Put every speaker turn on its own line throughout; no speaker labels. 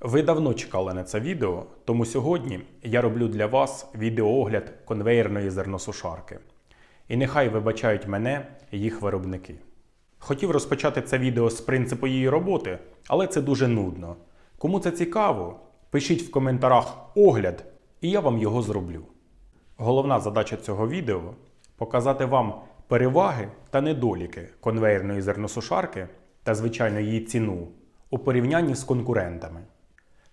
Ви давно чекали на це відео, тому сьогодні я роблю для вас відеоогляд конвеєрної зерносушарки. І нехай вибачають мене їх виробники. Хотів розпочати це відео з принципу її роботи, але це дуже нудно. Кому це цікаво, пишіть в коментарях огляд, і я вам його зроблю. Головна задача цього відео показати вам переваги та недоліки конвеєрної зерносушарки та, звичайно, її ціну у порівнянні з конкурентами.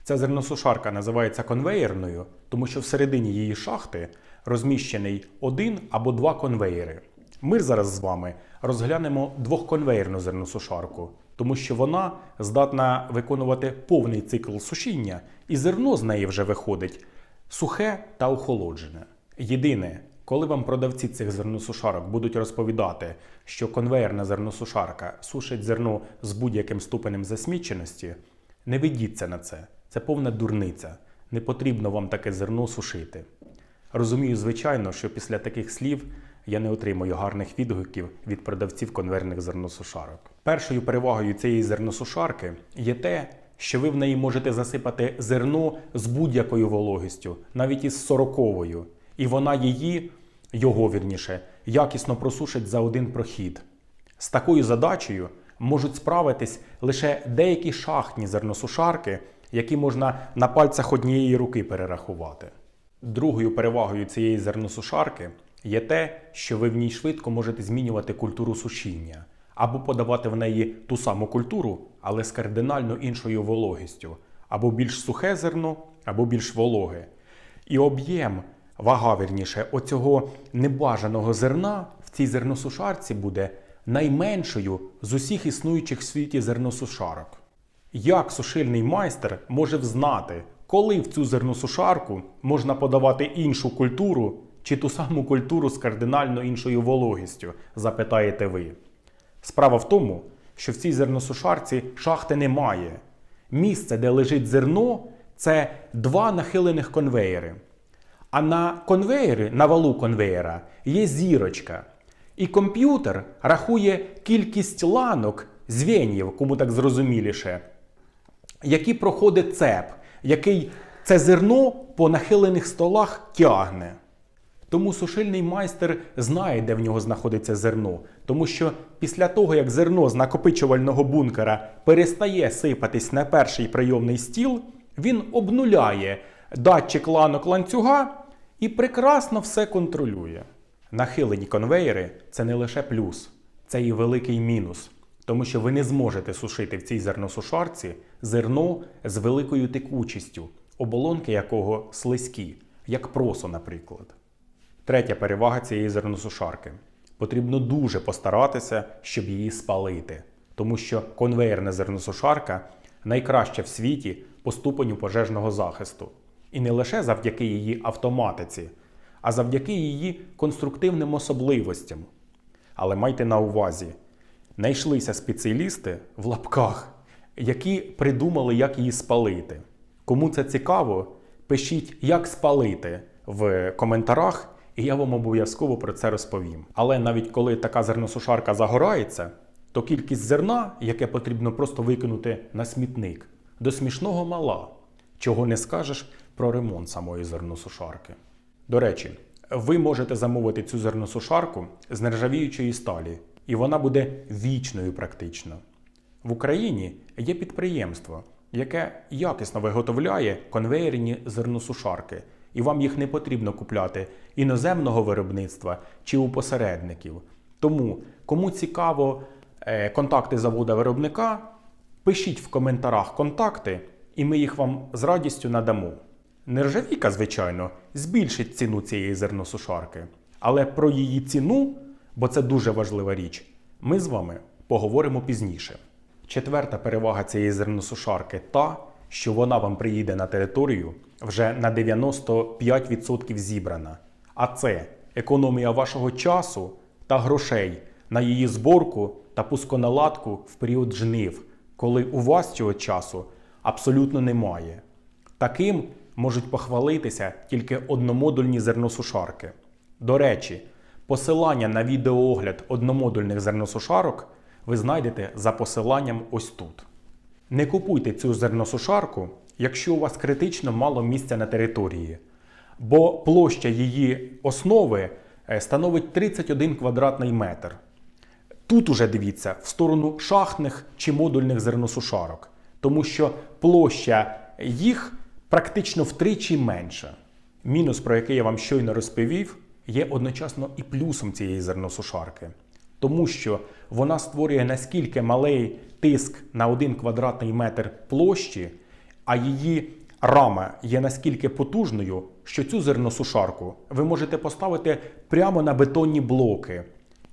Ця зерносушарка називається конвеєрною, тому що всередині її шахти розміщений один або два конвеєри. Ми зараз з вами розглянемо двохконвеєрну зерносушарку, тому що вона здатна виконувати повний цикл сушіння, і зерно з неї вже виходить сухе та охолоджене. Єдине, коли вам продавці цих зерносушарок будуть розповідати, що конвеєрна зерносушарка сушить зерно з будь-яким ступенем засміченості, не ведіться на це. Це повна дурниця. Не потрібно вам таке зерно сушити. Розумію, звичайно, що після таких слів я не отримую гарних відгуків від продавців конвейерних зерносушарок. Першою перевагою цієї зерносушарки є те, що ви в неї можете засипати зерно з будь-якою вологістю, навіть із сороковою, і вона її, його вірніше, якісно просушить за один прохід. З такою задачею можуть справитись лише деякі шахтні зерносушарки, які можна на пальцях однієї руки перерахувати. Другою перевагою цієї зерносушарки є те, що ви в ній швидко можете змінювати культуру сушіння або подавати в неї ту саму культуру, але з кардинально іншою вологістю, або більш сухе зерно, або більш вологе. І об'єм, вага вірніше, оцього небажаного зерна в цій зерносушарці буде найменшою з усіх існуючих в світі зерносушарок. Як сушильний майстер може взнати, коли в цю зерносушарку можна подавати іншу культуру чи ту саму культуру з кардинально іншою вологістю, запитаєте ви. Справа в тому, що в цій зерносушарці шахти немає. Місце, де лежить зерно, це два нахилених конвеєри. А на конвеєрі, на валу конвеєра, є зірочка. І комп'ютер рахує кількість ланок, звеньїв, кому так зрозуміліше, які проходить цеп, який це зерно по нахилених столах тягне. Тому сушильний майстер знає, де в нього знаходиться зерно, тому що після того, як зерно з накопичувального бункера перестає сипатись на перший прийомний стіл, він обнуляє датчик ланок ланцюга і прекрасно все контролює. Нахилені конвеєри це не лише плюс, це і великий мінус, тому що ви не зможете сушити в цій зерносушарці зерно з великою текучістю, оболонки якого слизькі, як просо, наприклад. Третя перевага цієї зерносушарки. Потрібно дуже постаратися, щоб її спалити, тому що конвеєрна зерносушарка найкраща в світі по ступеню пожежного захисту. І не лише завдяки її автоматиці, а завдяки її конструктивним особливостям. Але майте на увазі, знайшлися спеціалісти в лапках, які придумали, як її спалити. Кому це цікаво, пишіть, як спалити в коментарях, і я вам обов'язково про це розповім. Але навіть коли така зерносушарка загорається, то кількість зерна, яке потрібно просто викинути на смітник, до смішного мала, чого не скажеш про ремонт самої зерносушарки. До речі, ви можете замовити цю зерносушарку з нержавіючої сталі, і вона буде вічною практично. В Україні є підприємство, яке якісно виготовляє конвеєрні зерносушарки, і вам їх не потрібно купляти іноземного виробництва чи у посередників. Тому, кому цікаво е, контакти завода виробника, пишіть в коментарях контакти, і ми їх вам з радістю надамо. Нержавійка, звичайно, збільшить ціну цієї зерносушарки, але про її ціну, бо це дуже важлива річ, ми з вами поговоримо пізніше. Четверта перевага цієї зерносушарки та, що вона вам приїде на територію вже на 95% зібрана. А це економія вашого часу та грошей на її зборку та пусконаладку в період жнив, коли у вас цього часу абсолютно немає. Таким можуть похвалитися тільки одномодульні зерносушарки. До речі, посилання на відеоогляд одномодульних зерносушарок ви знайдете за посиланням ось тут. Не купуйте цю зерносушарку якщо у вас критично мало місця на території, бо площа її основи е, становить 31 квадратний метр. Тут уже дивіться в сторону шахтних чи модульних зерносушарок, тому що площа їх практично втричі менша. Мінус, про який я вам щойно розповів, є одночасно і плюсом цієї зерносушарки, тому що вона створює наскільки малий тиск на один квадратний метр площі, а її рама є наскільки потужною, що цю зерносушарку ви можете поставити прямо на бетонні блоки.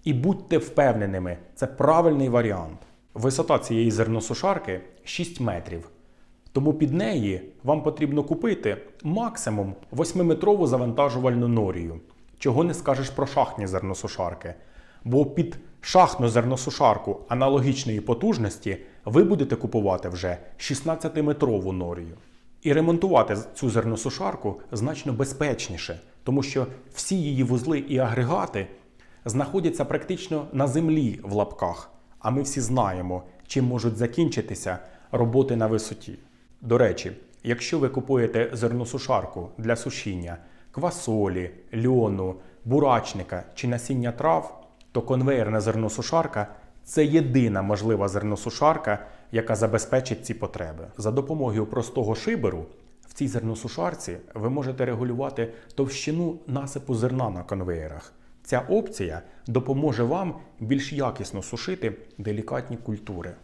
І будьте впевненими, це правильний варіант. Висота цієї зерносушарки 6 метрів. Тому під неї вам потрібно купити максимум 8-метрову завантажувальну норію. Чого не скажеш про шахтні зерносушарки. Бо під шахтну зерносушарку аналогічної потужності ви будете купувати вже 16-метрову норію. І ремонтувати цю зерносушарку значно безпечніше, тому що всі її вузли і агрегати знаходяться практично на землі в лапках. А ми всі знаємо, чим можуть закінчитися роботи на висоті. До речі, якщо ви купуєте зерносушарку для сушіння квасолі, льону, бурачника чи насіння трав, то конвейерна зерносушарка це єдина можлива зерносушарка, яка забезпечить ці потреби. За допомогою простого шиберу в цій зерносушарці ви можете регулювати товщину насипу зерна на конвеєрах. Ця опція допоможе вам більш якісно сушити делікатні культури.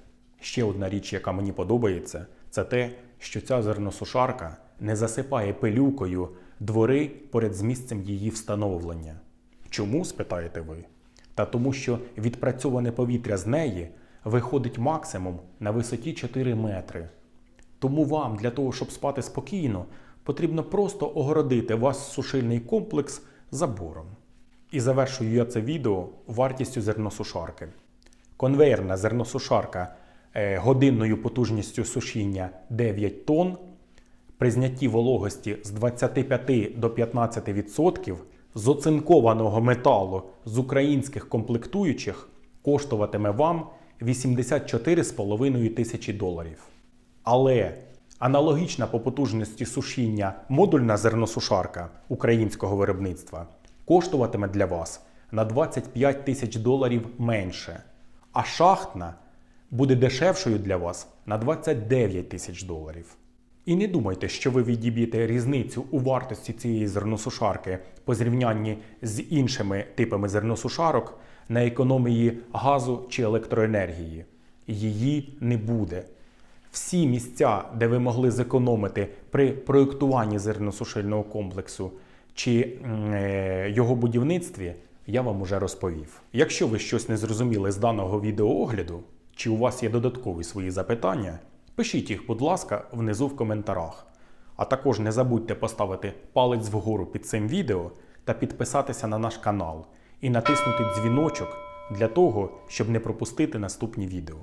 Ще одна річ, яка мені подобається, це те, що ця зерносушарка не засипає пилюкою двори поряд з місцем її встановлення. Чому, спитаєте ви? Та тому, що відпрацьоване повітря з неї виходить максимум на висоті 4 метри. Тому вам для того, щоб спати спокійно, потрібно просто огородити ваш сушильний комплекс забором. І завершую я це відео вартістю зерносушарки. Конвейерна зерносушарка е, годинною потужністю сушіння 9 тонн при знятті вологості з 25 до 15% з оцинкованого металу з українських комплектуючих коштуватиме вам 84,5 тисячі доларів. Але аналогічна по потужності сушіння модульна зерносушарка українського виробництва коштуватиме для вас на 25 тисяч доларів менше, а шахтна буде дешевшою для вас на 29 тисяч доларів. І не думайте, що ви відіб'єте різницю у вартості цієї зерносушарки по зрівнянні з іншими типами зерносушарок на економії газу чи електроенергії. Її не буде. Всі місця, де ви могли зекономити при проєктуванні зерносушильного комплексу чи е, його будівництві, я вам уже розповів. Якщо ви щось не зрозуміли з даного відеоогляду, чи у вас є додаткові свої запитання, пишіть їх, будь ласка, внизу в коментарях. А також не забудьте поставити палець вгору під цим відео та підписатися на наш канал і натиснути дзвіночок для того, щоб не пропустити наступні відео.